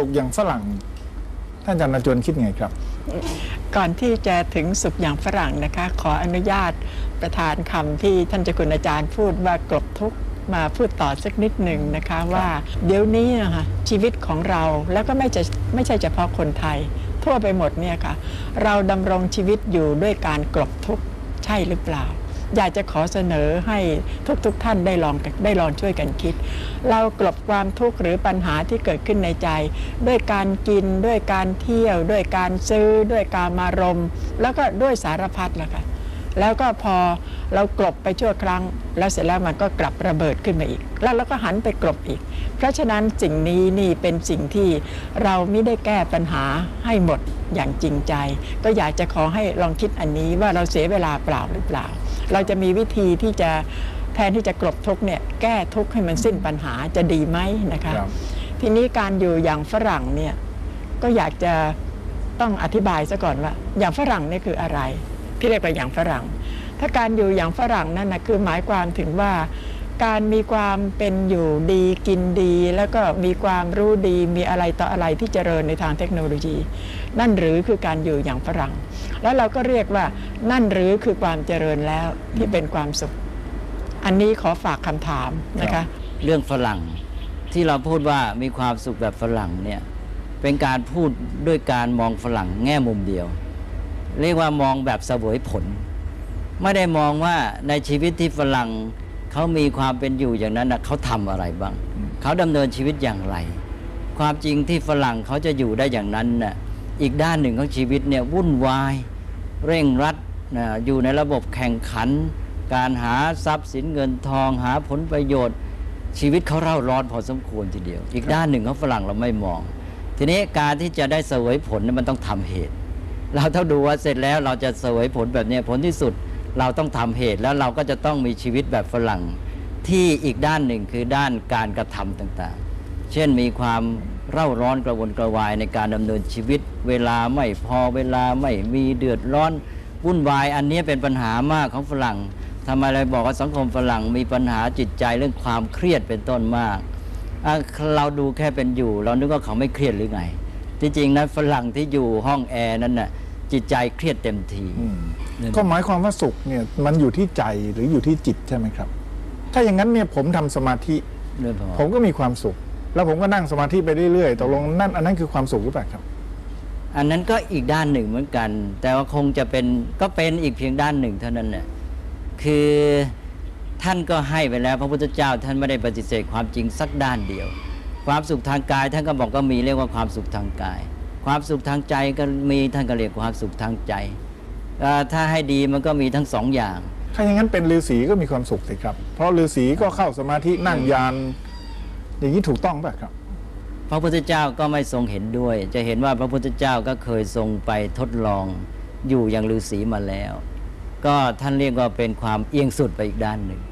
สุขอย่างฝรั่งท่านอาจารย์นจวนคิดไงครับ ก่อนที่จะถึงสุขอย่างฝรั่งนะคะ ขออนุญาตประธานคำที่ท่านเจ้าคุณอาจารย์พูดว่ากลบทุกข์มาพูดต่อสักนิดหนึ่งนะคะว่า เดี๋ยวนี้นะคะชีวิตของเราแล้วก็ไม่จะไม่ใช่เฉพาะคนไทย ทั่วไปหมดเนี่ยค่ะ เราดำรงชีวิตอยู่ด้วยการกลบทุกข์ใช่หรือเปล่า อยากจะขอเสนอให้ทุกๆทท่านได้ลองได้ลองช่วยกันคิด เรากลบความทุกข์หรือปัญหาที่เกิดขึ้นในใจ ด้วยการกินด้วยการเที่ยว ด้วยการซื้อ ด้วยการมารม แล้วก็ด้วยสารพัดละค่ะแล้วก็พอเรากลบไปชั่วครั้ง แล้วเสร็จแล้วมันก็กลับระเบิดขึ้นมาอีก แล้วเราก็หันไปกลบอีก เพราะฉะนั้นสิ่งนี้นี่เป็นสิ่งที่เราไม่ได้แก้ปัญหาให้หมดอย่างจริงใจ ก็อยากจะขอให้ลองคิดอันนี้ว่าเราเสียเวลาเปล่าหรือเปล่า เราจะมีวิธีที่จะแทนที่จะกลบทุกข์เนี่ยแก้ทุกข์ให้มันสิ้นปัญหาจะดีไหมนะคะครับทีนี้การอยู่อย่างฝรั่งเนี่ยก็อยากจะต้องอธิบายซะก่อนว่า อย่างฝรั่งเนี่ยคืออะไรที่เรียกว่าอย่างฝรั่ง ถ้าการอยู่อย่างฝรั่งนั่นนะคือหมายความถึงว่าการมีความเป็นอยู่ดีกินดี แล้วก็มีความรู้ดีมีอะไรต่ออะไรที่เจริญในทางเทคโนโลยี นั่นหรือคือการอยู่อย่างฝรั่ง แล้วเราก็เรียกว่านั่นหรือคือความเจริญแล้วที่เป็นความสุข อันนี้ขอฝากคำถามนะคะ เรื่องฝรั่งที่เราพูดว่ามีความสุขแบบฝรั่งเนี่ยเป็นการพูดด้วยการมองฝรั่งแง่มุมเดียว เรียกว่ามองแบบสวยผล ไม่ได้มองว่าในชีวิตที่ฝรั่งเขามีความเป็นอยู่อย่างนั้นนะเขาทำอะไรบ้าง เขาดำเนินชีวิตอย่างไร ความจริงที่ฝรั่งเขาจะอยู่ได้อย่างนั้นน่ะ อีกด้านหนึ่งของชีวิตเนี่ยวุ่นวาย เร่งรัดนะอยู่ในระบบแข่งขัน การหาทรัพย์สินเงินทองหาผลประโยชน์ ชีวิตเขาเร่าร้อนพอสมควรทีเดียว อีกด้านหนึ่งของฝรั่งเราไม่มอง ทีนี้การที่จะได้เสวยผลเนี่ยมันต้องทำเหตุ เราต้องดูว่าเสร็จแล้วเราจะเสวยผลแบบนี้ผลที่สุดเราต้องทำเหตุแล้วเราก็จะต้องมีชีวิตแบบฝรั่งที่อีกด้านหนึ่งคือด้านการกระทำต่างๆ เช่นมีความ เร่าร้อนกระวนกระวายในการดำเนินชีวิต เวลาไม่พอเวลาไม่มีเดือดร้อนวุ่นวาย อันนี้เป็นปัญหามากของฝรั่งทำไมเลยบอกว่าสังคมฝรั่งมีปัญหาจิตใจเรื่องความเครียดเป็นต้นมากอะเราดูแค่เป็นอยู่ เรานึกว่าเขาไม่เครียดหรือไง ที่จริงนั้นฝรั่งที่อยู่ห้องแอร์นั้นน่ะจิตใจเครียดเต็มทีอืมเนี่ยก็หมายความว่าสุขเนี่ยมันอยู่ที่ใจหรืออยู่ที่จิตใช่ไหมครับ ถ้าอย่างนั้นเนี่ยผมทำสมาธิเรื่องพอผมก็มีความสุข แล้วผมก็นั่งสมาธิไปเรื่อยๆตกลงนั่นอันนั้นคือความสุขหรือเปล่าครับ อันนั้นก็อีกด้านหนึ่งเหมือนกัน แต่ว่าคงจะเป็นก็เป็นอีกเพียงด้านหนึ่งเท่านั้นเนี่ยคือท่านก็ให้ไปแล้ว พระพุทธเจ้าท่านไม่ได้ปฏิเสธความจริงสักด้านเดียว ความสุขทางกาย ท่านก็บอกก็มีเรียกว่าความสุขทางกาย ความสุขทางใจก็มีท่านก็เรียกความสุขทางใจเอ่อถ้าให้ดีมันก็มีทั้งสองอย่าง ถ้าอย่างนั้นเป็นฤาษีก็มีความสุขสิครับ เพราะฤาษีก็เข้าสมาธินั่งยาน อย่างนี้ถูกต้องป่ะครับ พระพุทธเจ้าก็ไม่ทรงเห็นด้วย จะเห็นว่าพระพุทธเจ้าก็เคยทรงไปทดลองอยู่อย่างฤาษีมาแล้ว ก็ท่านเรียกว่าเป็นความเอียงสุดไปอีกด้านหนึ่ง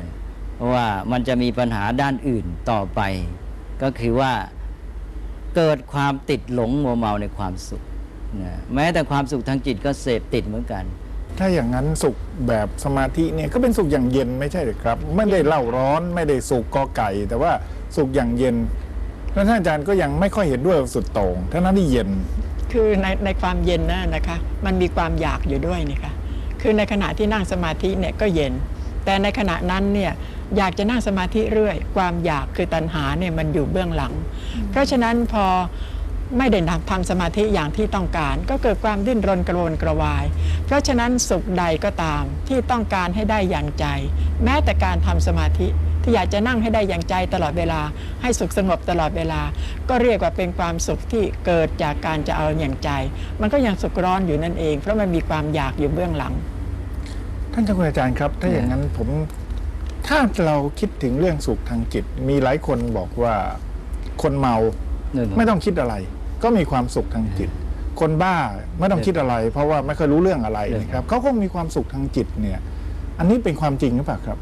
นะเพราะว่ามันจะมีปัญหาด้านอื่นต่อไป ก็คือว่าเกิดความติดหลงมัวเมาในความสุขนะแม้แต่ความสุขทางจิตก็เสพติดเหมือนกัน ถ้าอย่างนั้นสุขแบบสมาธิเนี่ยก็เป็นสุขอย่างเย็นไม่ใช่หรือครับ ไม่ได้เล่าร้อนไม่ได้สุขกอไก่ แต่ว่า สุขอย่างเย็นแล้วท่านอาจารย์ก็ยังไม่ค่อยเห็นด้วยสุดโต่งทั้งนั้นที่เย็น คือในในความเย็นนั่นนะคะ มันมีความอยากอยู่ด้วยนี่ค่ะคือในขณะที่นั่งสมาธิเนี่ยก็เย็น แต่ในขณะนั้นเนี่ยอยากจะนั่งสมาธิเรื่อย ความอยากคือตัณหาเนี่ยมันอยู่เบื้องหลัง เพราะฉะนั้นพอไม่ได้ทำสมาธิอย่างที่ต้องการ ก็เกิดความดิ้นรนกระวนกระวาย เพราะฉะนั้นสุขใดก็ตามที่ต้องการให้ได้อย่างใจ แม้แต่การทำสมาธิ ที่อยากจะนั่งให้ได้อย่างใจตลอดเวลา ให้สุขสงบตลอดเวลา ก็เรียกว่าเป็นความสุขที่เกิดจากการจะเอาอย่างใจ มันก็ยังสุขร้อนอยู่นั่นเอง เพราะมันมีความอยากอยู่เบื้องหลัง ท่านเจ้าคุณอาจารย์ครับ ถ้าอย่างนั้นผมถ้าเราคิดถึงเรื่องสุขทางจิต มีหลายคนบอกว่าคนเมาไม่ต้องคิดอะไร ก็มีความสุขทางจิต คนบ้าไม่ต้องคิดอะไร เพราะว่าไม่เคยรู้เรื่องอะไรนะครับเขาคงมีความสุขทางจิตเนี่ย อันนี้เป็นความจริงหรือเปล่าครับ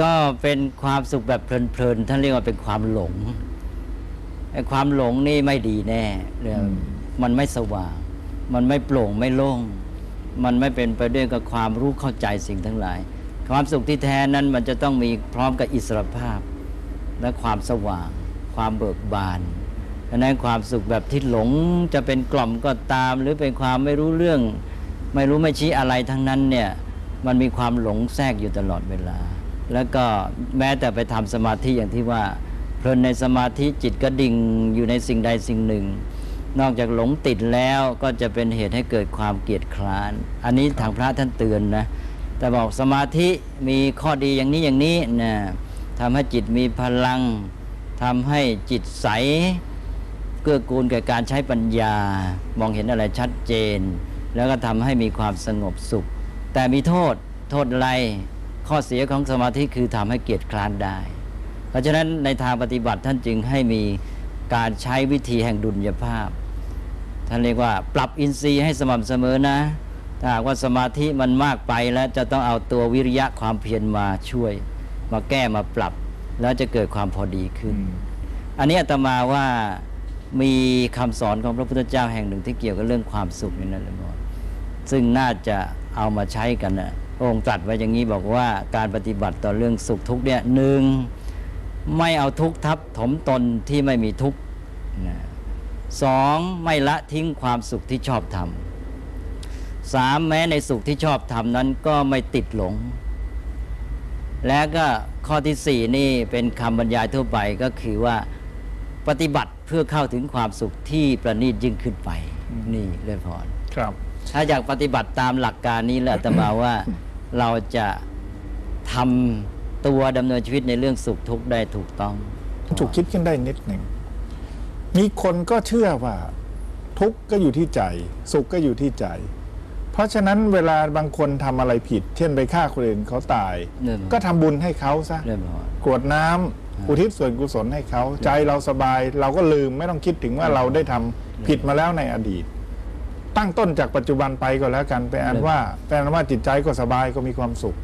ก็เป็นความสุขแบบเพลินๆท่านเรียกว่าเป็นความหลงไอ้ความหลงนี่ไม่ดีแน่เรื่องอืมมันไม่สว่าง มันไม่โปร่งไม่โล่ง มันไม่เป็นไปด้วยกับความรู้เข้าใจสิ่งทั้งหลาย ความสุขที่แท้นั้นมันจะต้องมีพร้อมกับอิสรภาพ และความสว่าง ความเบิกบานดังนั้นความสุขแบบที่หลงจะเป็นกล่อมก็ตาม หรือเป็นความไม่รู้เรื่อง ไม่รู้ไม่ชี้อะไรทั้งนั้นเนี่ยมันมีความหลงแทรกอยู่ตลอดเวลา แล้วก็แม้แต่ไปทำสมาธิอย่างที่ว่า เพลินในสมาธิจิตก็ดิ่งอยู่ในสิ่งใดสิ่งหนึ่ง นอกจากหลงติดแล้วก็จะเป็นเหตุให้เกิดความเกียจคร้าน อันนี้ทางพระท่านเตือนนะแต่บอกสมาธิมีข้อดีอย่างนี้อย่างนี้นะทำให้จิตมีพลังทำให้จิตใสเกื้อกูลแก่การใช้ปัญญา มองเห็นอะไรชัดเจน แล้วก็ทำให้มีความสงบสุข แต่มีโทษโทษอะไร ข้อเสียของสมาธิคือทำให้เกียจคร้านได้ เพราะฉะนั้นในทางปฏิบัติท่านจึงให้มีการใช้วิธีแห่งดุลยภาพ ท่านเรียกว่าปรับอินทรีย์ให้สม่ำเสมอนะ ถ้าหากว่าสมาธิมันมากไปแล้วจะต้องเอาตัววิริยะความเพียรมาช่วย มาแก้มาปรับ แล้วจะเกิดความพอดีขึ้น อันนี้อาตมาว่ามีคำสอนของพระพุทธเจ้าแห่งหนึ่งที่เกี่ยวกับเรื่องความสุขนี่นั่นเลยบอกซึ่งน่าจะเอามาใช้กันนะพระ องค์ตรัสไว้อย่างนี้บอกว่าการปฏิบัติต่อเรื่องสุขทุกเนี่ยหนึ่งไม่เอาทุกทับถมตนที่ไม่มีทุกนะสองไม่ละทิ้งความสุขที่ชอบทำสามแม้ในสุขที่ชอบทำนั้นก็ไม่ติดหลง และก็ข้อที่สี่นี่เป็นคำบรรยายทั่วไปก็คือว่าปฏิบัติเพื่อเข้าถึงความสุขที่ประณีตยิ่งขึ้นไป นี่เรื่อยพรครับ ถ้าอยากปฏิบัติตามหลักการนี้แหละอาตมาว่าเราจะทำตัวดำเนินชีวิตในเรื่องสุขทุกข์ได้ถูกต้องฉุกคิดขึ้นได้นิดหนึ่งมีคนก็เชื่อว่า ทุกข์ก็อยู่ที่ใจ สุขก็อยู่ที่ใจ เพราะฉะนั้นเวลาบางคนทำอะไรผิด เช่นไปฆ่าคนอื่นเขาตายเรื่องก็ทำบุญให้เขาซะเรื่องพรกรวดน้ำอุทิศส่วนกุศลให้เขา ใจเราสบาย เราก็ลืมไม่ต้องคิดถึงว่าเราได้ทำผิดมาแล้วในอดีต ตั้งต้นจากปัจจุบันไปก็แล้วกันเป็นอันว่าเป็นอันว่าจิตใจก็สบายก็มีความสุข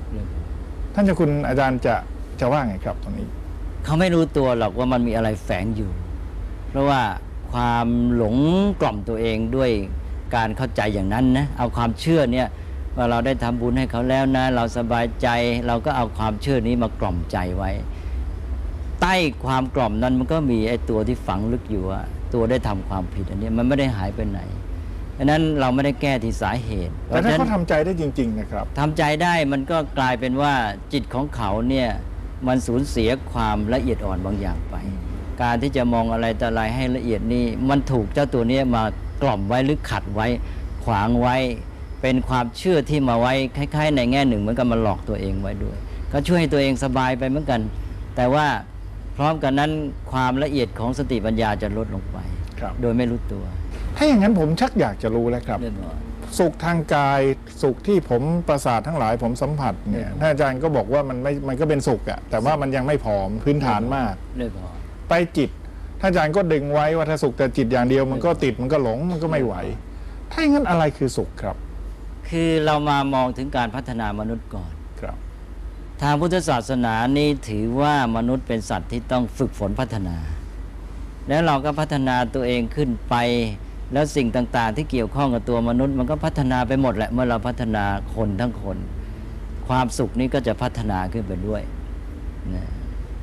ท่านเจ้าคุณอาจารย์จะจะว่าไงครับตรงนี้ เขาไม่รู้ตัวหรอกว่ามันมีอะไรแฝงอยู่ เพราะว่าความหลงกล่อมตัวเองด้วยการเข้าใจอย่างนั้นนะเอาความเชื่อเนี่ยว่าเราได้ทำบุญให้เขาแล้วนะ เราสบายใจเราก็เอาความเชื่อนี้มากล่อมใจไว้ ใต้ความกล่อมนั้นมันก็มีไอ้ตัวที่ฝังลึกอยู่ว่าตัวได้ทำความผิดอันนี้มันไม่ได้หายไปไหน ดังนั้นเราไม่ได้แก้ที่สาเหตุแต่ถ้าฉะเขานั้นทำใจได้จริง ๆ นะครับทำใจได้มันก็กลายเป็นว่าจิตของเขาเนี่ยมันสูญเสียความละเอียดอ่อนบางอย่างไป การที่จะมองอะไรแต่อะไรให้ละเอียดนี่มันถูกเจ้าตัวเนี้ยมากล่อมไว้หรือขัดไว้ขวางไว้ เป็นความเชื่อที่มาไว้คล้าย ๆ ในแง่หนึ่งเหมือนกับมาหลอกตัวเองไว้ด้วย ก็ช่วยให้ตัวเองสบายไปเหมือนกัน แต่ว่าพร้อมกันนั้นความละเอียดของสติปัญญาจะลดลงไปครับโดยไม่รู้ตัว ถ้าอย่างนั้นผมชักอยากจะรู้แล้วครับเรื่องน้อยสุขทางกายสุขที่ผมประสาททั้งหลายผมสัมผัสเนี่ยท่านอาจารย์ก็บอกว่ามันไม่มันก็เป็นสุขอะแต่ว่ามันยังไม่ผอมพื้นฐานมากเรื่องน้อยไปจิตท่านอาจารย์ก็ดึงไว้ว่าถ้าสุขแต่จิตอย่างเดียว มันก็ติดมันก็หลงมันก็ไม่ไหว ถ้าอย่างนั้นอะไรคือสุขครับคือเรามามองถึงการพัฒนามนุษย์ก่อน ครับ ทางพุทธศาสนานี้ถือว่ามนุษย์เป็นสัตว์ที่ต้องฝึกฝนพัฒนา แล้วเราก็พัฒนาตัวเองขึ้นไป แล้วสิ่งต่างๆ ที่เกี่ยวข้องกับตัวมนุษย์ มันก็พัฒนาไปหมดแหละเมื่อเราพัฒนาคนทั้งคน ความสุขนี้ก็จะพัฒนาขึ้นไปด้วยนะ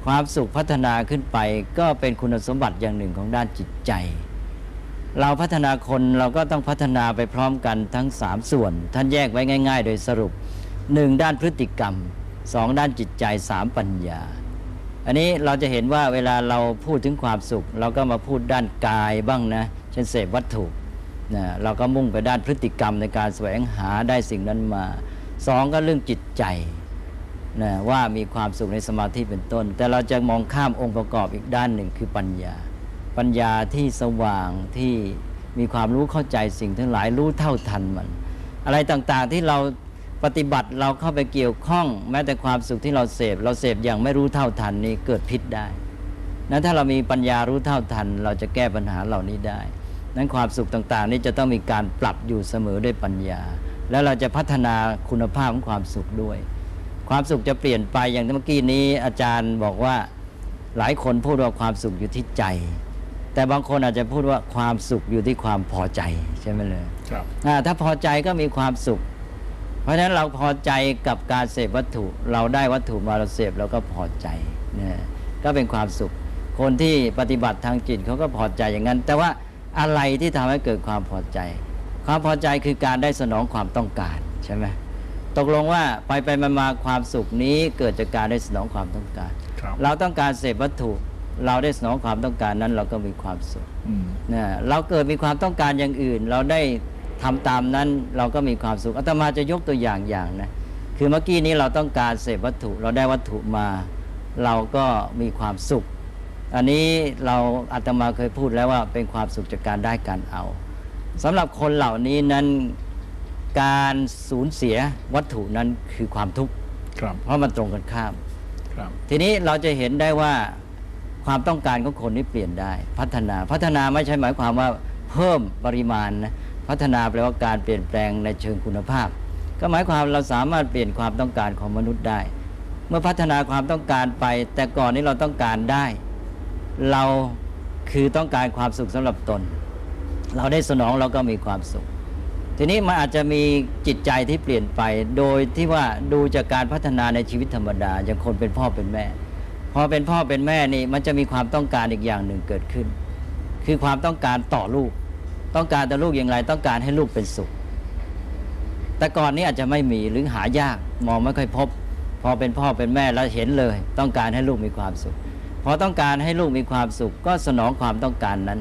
ความสุขพัฒนาขึ้นไปก็เป็นคุณสมบัติอย่างหนึ่งของด้านจิตใจ เราพัฒนาคนเราก็ต้องพัฒนาไปพร้อมกันทั้งสามส่วน ท่านแยกไว้ง่าย ๆ โดยสรุปหนึ่งด้านพฤติกรรมสองด้านจิตใจสามปัญญา อันนี้เราจะเห็นว่าเวลาเราพูดถึงความสุข เราก็มาพูดด้านกายบ้างนะ ช่นเสพวัตถุนะเราก็มุ่งไปด้านพฤติกรรมในการแสวงหาได้สิ่งนั้นมาสองก็เรื่องจิตใจนะว่ามีความสุขในสมาธิเป็นต้น แต่เราจะมองข้ามองค์ประกอบอีกด้านหนึ่งคือปัญญา ปัญญาที่สว่างที่มีความรู้เข้าใจสิ่งทั้งหลายรู้เท่าทันมัน อะไรต่างๆที่เราปฏิบัติเราเข้าไปเกี่ยวข้อง แม้แต่ความสุขที่เราเสพ เราเสพอย่างไม่รู้เท่าทันนี้เกิดพิษได้นั้นถ้าเรามีปัญญารู้เท่าทัน เราจะแก้ปัญหาเหล่านี้ได้ นั้นความสุขต่างๆ นี้จะต้องมีการปรับอยู่เสมอด้วยปัญญา แล้วเราจะพัฒนาคุณภาพของความสุขด้วย ความสุขจะเปลี่ยนไปอย่างที่เมื่อกี้นี้อาจารย์บอกว่าหลายคนพูดว่าความสุขอยู่ที่ใจ แต่บางคนอาจจะพูดว่าความสุขอยู่ที่ความพอใจใช่ไหมเลยครับอ่าถ้าพอใจก็มีความสุข เพราะฉะนั้นเราพอใจกับการเสพวัตถุ เราได้วัตถุมาเราเสพเราก็พอใจเนี่ยก็เป็นความสุข คนที่ปฏิบัติทางจิตเขาก็พอใจอย่างนั้น แต่ว่า อะไรที่ทำให้เกิดความพอใจ ความพอใจคือการได้สนองความต้องการใช่ไหมตกลงว่าไปไปมามาความสุขนี้เกิดจากการได้สนองความต้องการครับเราต้องการเสพวัตถุ เราได้สนองความต้องการนั้นเราก็มีความสุขอืมนะเราเกิดมีความต้องการอย่างอื่น เราได้ทำตามนั้นเราก็มีความสุขอาตมาจะยกตัวอย่างอย่างนะคือเมื่อกี้นี้เราต้องการเสพวัตถุ เราได้วัตถุมา เราก็มีความสุข อันนี้เราอาตมาเคยพูดแล้วว่าเป็นความสุขจากการได้การเอาสำหรับคนเหล่านี้นั้นการสูญเสียวัตถุนั้นคือความทุกข์ครับเพราะมันตรงกันข้ามครับทีนี้เราจะเห็นได้ว่าความต้องการของคนนี่เปลี่ยนได้ พัฒนาพัฒนาไม่ใช่หมายความว่าเพิ่มปริมาณนะพัฒนาแปลว่าการเปลี่ยนแปลงในเชิงคุณภาพ ก็หมายความเราสามารถเปลี่ยนความต้องการของมนุษย์ได้ เมื่อพัฒนาความต้องการไป แต่ก่อนนี้เราต้องการได้ เราคือต้องการความสุขสำหรับตน เราได้สนองเราก็มีความสุข ทีนี้มันอาจจะมีจิตใจที่เปลี่ยนไป โดยที่ว่าดูจากการพัฒนาในชีวิตธรรมดาอย่างคนเป็นพ่อเป็นแม่ พอเป็นพ่อเป็นแม่นี่มันจะมีความต้องการอีกอย่างหนึ่งเกิดขึ้น คือความต้องการต่อลูก ต้องการต่อลูกอย่างไร ต้องการให้ลูกเป็นสุข แต่ก่อนนี้อาจจะไม่มีหรือหายากมองไม่ค่อยพบ พอเป็นพ่อเป็นแม่แล้วเห็นเลย ต้องการให้ลูกมีความสุข อต้องการให้ลูกมีความสุข ก็สนองความต้องการนั้น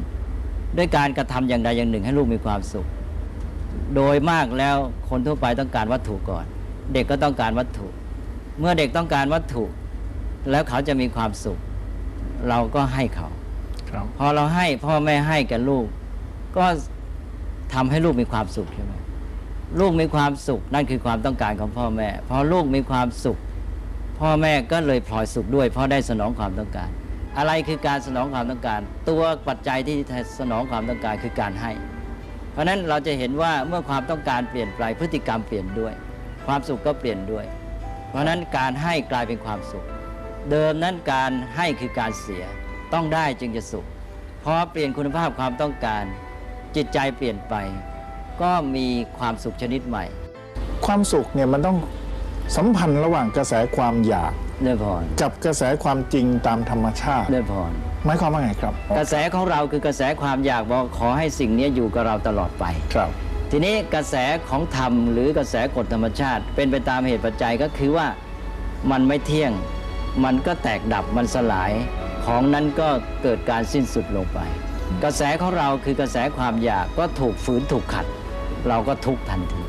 ด้วยการกระทำอย่างใดอย่างหนึ่งให้ลูกมีความสุข โดยมากแล้วคนทั่วไปต้องการวัตถุก่อน เด็กก็ต้องการวัตถุ เมื่อเด็กต้องการวัตถุ แล้วเขาจะมีความสุข เราก็ให้เขาครับพอเราให้พ่อแม่ให้กับลูก ก็ทำให้ลูกมีความสุขใช่ไหมลูกมีความสุขนั่นคือความต้องการของพ่อแม่พอลูกมีความสุข พ่อแม่ก็เลยพลอยสุขด้วย เพราะได้สนองความต้องการ อะไรคือการสนองความต้องการ ตัวปัจจัยที่สนองความต้องการคือการให้ เพราะฉะนั้นเราจะเห็นว่าเมื่อความต้องการเปลี่ยนไปพฤติกรรมเปลี่ยนด้วย ความสุขก็เปลี่ยนด้วย เพราะฉะนั้นการให้กลายเป็นความสุข เดิมนั้นการให้คือการเสียต้องได้จึงจะสุขพอเปลี่ยนคุณภาพความต้องการ จิตใจเปลี่ยนไป ก็มีความสุขชนิดใหม่ ความสุขเนี่ยมันต้อง สัมพันธ์ระหว่างกระแสความอยากเนื่อพรกับกระแสความจริงตามธรรมชาติเนื่อพรหมายความว่าไงครับ กระแสของเราคือกระแสความอยากบอกขอให้สิ่งนี้อยู่กับเราตลอดไปครับ ทีนี้กระแสของธรรมหรือกระแสกฎธรรมชาติ เป็นไปตามเหตุปัจจัยก็คือว่ามันไม่เที่ยงมันก็แตกดับมันสลายของนั้นก็เกิดการสิ้นสุดลงไป กระแสของเราคือกระแสความอยากก็ถูกฝืนถูกขัด เราก็ทุกข์ทันที